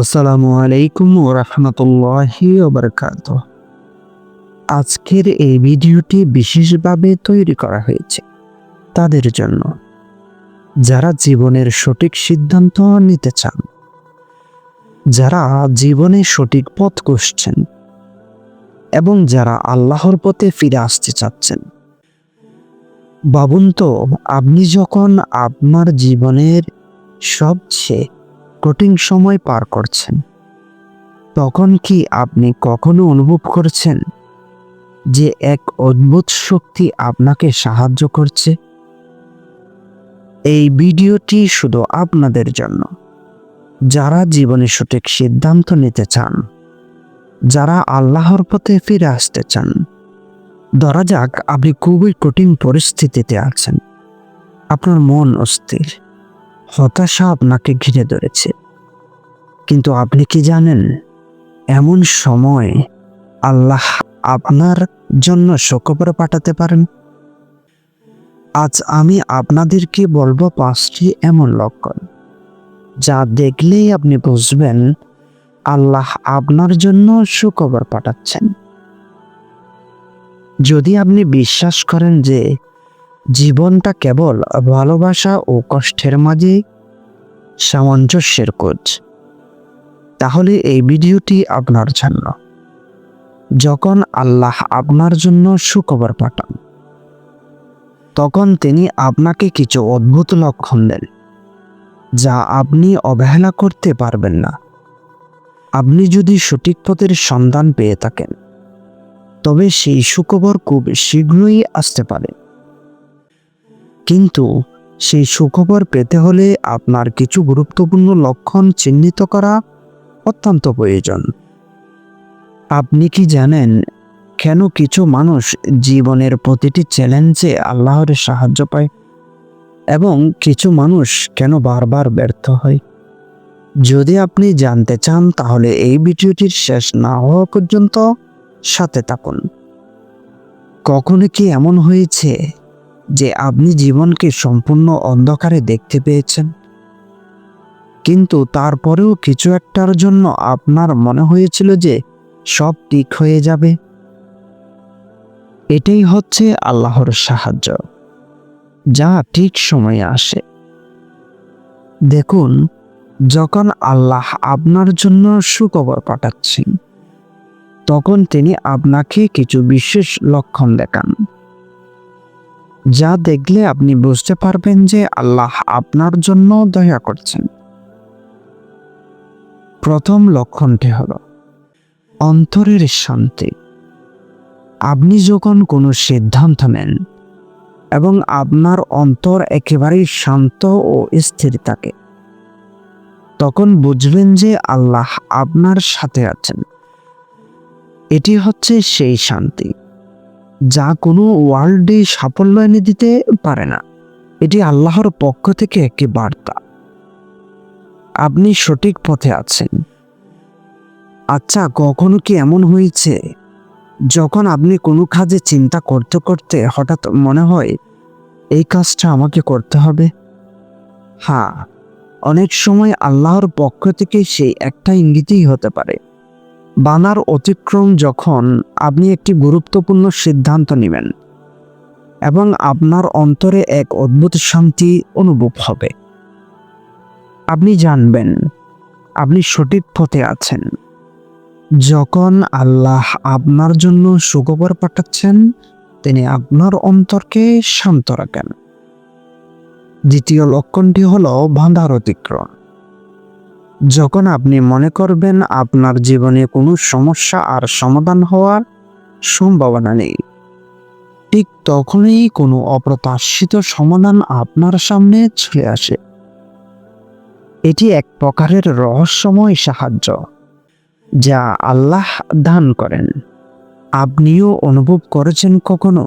আসসালামু আলাইকুম রহমতুল্লাহি ওবরকাত। আজকের এই ভিডিওটি বিশেষভাবে তৈরি করা হয়েছে তাদের জন্য। যারা জীবনের সঠিক সিদ্ধান্ত নিতে চান, যারা জীবনে সঠিক পথ কষছেন এবং যারা আল্লাহর পথে ফিরে আসতে চাচ্ছেন। ভাবুন তো, আপনি যখন আপনার জীবনের সবচেয়ে কঠিন সময় পার করছেন। তখন কি আপনি কখনো অনুভব করছেন যে এক অদ্ভুত শক্তি আপনাকে সাহায্য করছে? এই ভিডিওটি শুধু আপনাদের জন্য। যারা জীবনে সঠিক সিদ্ধান্ত নিতে চান, যারা আল্লাহর পথে ফিরে আসতে চান, ধরা যাক আপনি খুবই কঠিন পরিস্থিতিতে আছেন। আপনার মন অস্থির। হতাশা আপনাকে ঘিরে ধরেছে। কিন্তু আপনি কি জানেন, এমন সময় আল্লাহ আপনার জন্য শোকবর পাঠাতে পারেন? আজ আমি আপনাদেরকে বলব পাঁচটি এমন লক্ষণ, যা দেখলেই আপনি বুঝবেন আল্লাহ আপনার জন্য সুখবর পাঠাচ্ছেন। যদি আপনি বিশ্বাস করেন যে জীবনটা কেবল ভালোবাসা ও কষ্টের মাঝে সামঞ্জস্যের কোচ তাহলে এই ভিডিওটি আপনার জন্য। যখন আল্লাহ আপনার জন্য সুখবর পাঠান, তখন তিনি আপনাকে কিছু অদ্ভুত লক্ষণ দেন, যা আপনি অবহেলা করতে পারবেন না। আপনি যদি সঠিক পথের সন্ধান পেয়ে থাকেন, তবে সেই সুখবর খুব শীঘ্রই আসতে পারে। কিন্তু সেই সুখবর পেতে হলে আপনার কিছু গুরুত্বপূর্ণ লক্ষণ চিহ্নিত করা অত্যন্ত প্রয়োজন। আপনি কি জানেন কেন কিছু মানুষ জীবনের প্রতিটি চ্যালেঞ্জে আল্লাহর সাহায্য পায় এবং কিছু মানুষ কেন বারবার ব্যর্থ হয়? যদি আপনি জানতে চান, তাহলে এই ভিডিওটির শেষ না হওয়া পর্যন্ত সাথে থাকুন। কখনো কি এমন হয়েছে যে আপনি জীবনকে সম্পূর্ণ অন্ধকারে দেখতে পেয়েছেন। কিন্তু তারপরেও কিছু একটার জন্য আপনার মনে হয়েছিল যে সব ঠিক হয়ে যাবে। এটাই হচ্ছে আল্লাহর সাহায্য, যা ঠিক সময়ে আসে। দেখুন, যখন আল্লাহ আপনার জন্য সুখবর পাঠাচ্ছেন, তখন তিনি আপনাকে কিছু বিশেষ লক্ষণ দেখান। যা দেখলে আপনি বুঝতে পারবেন যে আল্লাহ আপনার জন্য দয়া করছেন। প্রথম লক্ষণটি হল, অন্তরের শান্তি। আপনি যখন কোনো সিদ্ধান্ত নেন এবং আপনার অন্তর একেবারেই শান্ত ও স্থির থাকে, তখন বুঝবেন যে আল্লাহ আপনার সাথে আছেন। এটি হচ্ছে সেই শান্তি। যা কোনো ওয়ার্ল্ডে সাফল্য এনে দিতে পারে না। এটি আল্লাহর পক্ষ থেকে একটি বার্তা। আপনি সঠিক পথে আছেন। আচ্ছা কখনো কি এমন হয়েছে? যখন আপনি কোনো কাজে চিন্তা করতে করতে হঠাৎ মনে হয়, এই কাজটা আমাকে করতে হবে? হ্যাঁ অনেক সময় আল্লাহর পক্ষ থেকে সেই একটা ইঙ্গিতই হতে পারে। বানার অতিক্রম যখন আপনি একটি গুরুত্বপূর্ণ সিদ্ধান্ত নেবেন এবং আপনার অন্তরে এক অদ্ভুত শান্তি অনুভব হবে। আপনি জানবেন, আপনি সঠিক পথে আছেন। যখন আল্লাহ আপনার জন্য সুখবর পাঠাচ্ছেন, তিনি আপনার অন্তরকে শান্ত রাখেন। দ্বিতীয় লক্ষণটি হল বাঁধার অতিক্রম। যখন আপনি মনে করবেন আপনার জীবনে কোনো সমস্যা আর সমাধান হওয়ার সম্ভাবনা নেই, ঠিক তখনই কোনো অপ্রত্যাশিত সমাধান আপনার সামনে চলে আসে। এটি এক প্রকারের রহস্যময় সাহায্য যা আল্লাহ দান করেন। আপনিও অনুভব করেছেন কখনো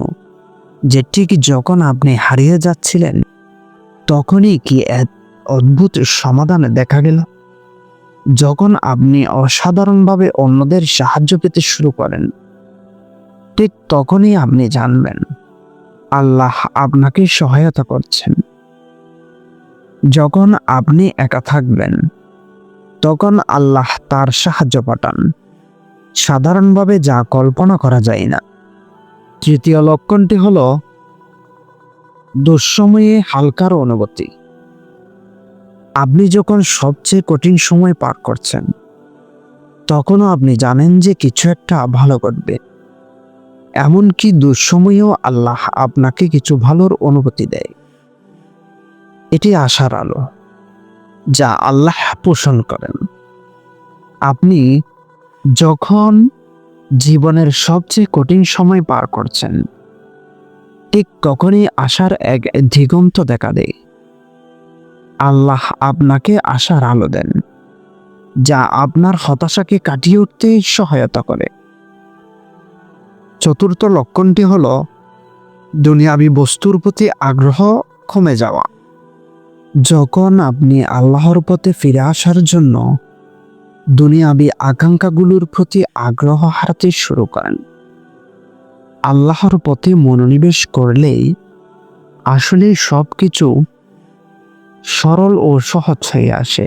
যে ঠিক যখন আপনি হারিয়ে যাচ্ছিলেন, তখনই কি এক অদ্ভুত সমাধান দেখা গেল? যখন আপনি অসাধারণভাবে অন্যদের সাহায্য পেতে শুরু করেন, ঠিক তখনই আপনি জানবেন আল্লাহ আপনাকে সহায়তা করছেন। যখন আপনি একা থাকবেন, তখন আল্লাহ তার সাহায্য পাঠান। সাধারণভাবে যা কল্পনা করা যায় না। তৃতীয় লক্ষণটি হল দুঃসময়ে হালকার অনুভূতি। আপনি যখন সবচেয়ে কঠিন সময় পার করছেন, তখনও আপনি জানেন যে কিছু একটা ভালো ঘটবে। এমনকি দুঃসময়েও আল্লাহ আপনাকে কিছু ভালোর অনুভূতি দেয়। এটি আশার আলো, যা আল্লাহ পোষণ করেন। আপনি যখন জীবনের সবচেয়ে কঠিন সময় পার করছেন, ঠিক তখনই আশার এক দিগন্ত দেখা দেয়। আল্লাহ আপনাকে আশার আলো দেন, যা আপনার হতাশাকে কাটিয়ে উঠতে সহায়তা করে। চতুর্থ লক্ষণটি হল, দুনিয়াবি বস্তুর প্রতি আগ্রহ কমে যাওয়া। যখন আপনি আল্লাহর পথে ফিরে আসার জন্য দুনিয়াবি আকাঙ্ক্ষাগুলোর প্রতি আগ্রহ হারাতে শুরু করেন, আল্লাহর পথে মনোনিবেশ করলেই আসলে সব কিছু সরল ও সহজ হয়ে আসে।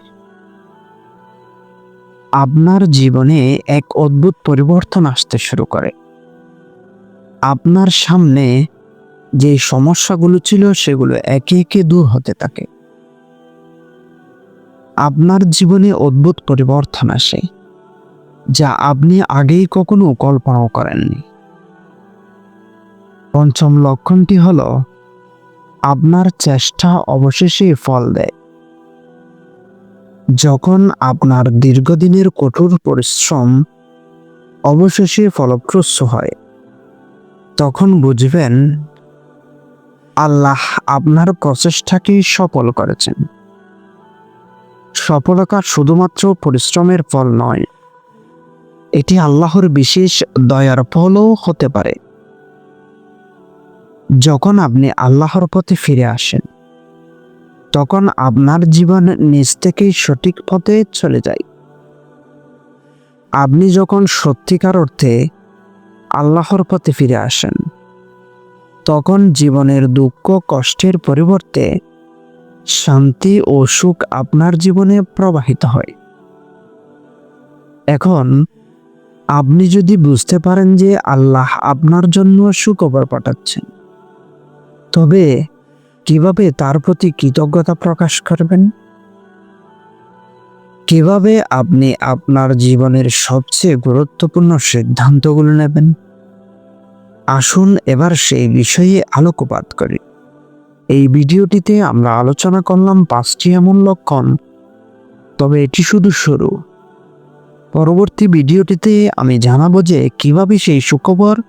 আপনার জীবনে এক অদ্ভুত পরিবর্তন আসতে শুরু করে। আপনার সামনে যে সমস্যাগুলো ছিল সেগুলো একে একে দূর হতে থাকে। আপনার জীবনে অদ্ভুত পরিবর্তন আসে, যা আপনি আগেই কখনো কল্পনাও করেননি। পঞ্চম লক্ষণটি হল আপনার চেষ্টা অবশেষে ফল দেয়। যখন আপনার দীর্ঘদিনের কঠোর পরিশ্রম অবশেষে ফলপ্রসূ হয়, তখন বুঝবেন আল্লাহ আপনার প্রচেষ্টাকে সফল করেছেন। সফলতা শুধুমাত্র পরিশ্রমের ফল নয়, এটি আল্লাহর বিশেষ দয়ার ফলও হতে পারে। যখন আপনি আল্লাহর পথে ফিরে আসেন, তখন আপনার জীবন নিজ থেকেই সঠিক পথে চলে যায়। আপনি যখন সত্যিকার অর্থে আল্লাহর পথে ফিরে আসেন, তখন জীবনের দুঃখ, কষ্টের পরিবর্তে শান্তি ও সুখ আপনার জীবনে প্রবাহিত হয়। এখন আপনি যদি বুঝতে পারেন যে আল্লাহ আপনার জন্য সুখবর পাঠাচ্ছেন তবে কীভাবে তার প্রতি কৃতজ্ঞতা প্রকাশ করবেন? কীভাবে আপনি আপনার জীবনের সবচেয়ে গুরুত্বপূর্ণ সিদ্ধান্তগুলো নেবেন? আসুন এবার সেই বিষয়ে আলোকপাত করি। এই ভিডিওটিতে আমরা আলোচনা করলাম পাঁচটি এমন লক্ষণ, তবে এটি শুধু শুরু। পরবর্তী ভিডিওটিতে আমি জানাব যে কীভাবে সেই সুখবর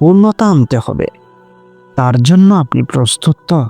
পূর্ণতা আনতে হবে। তার জন্য আপনি প্রস্তুত তো?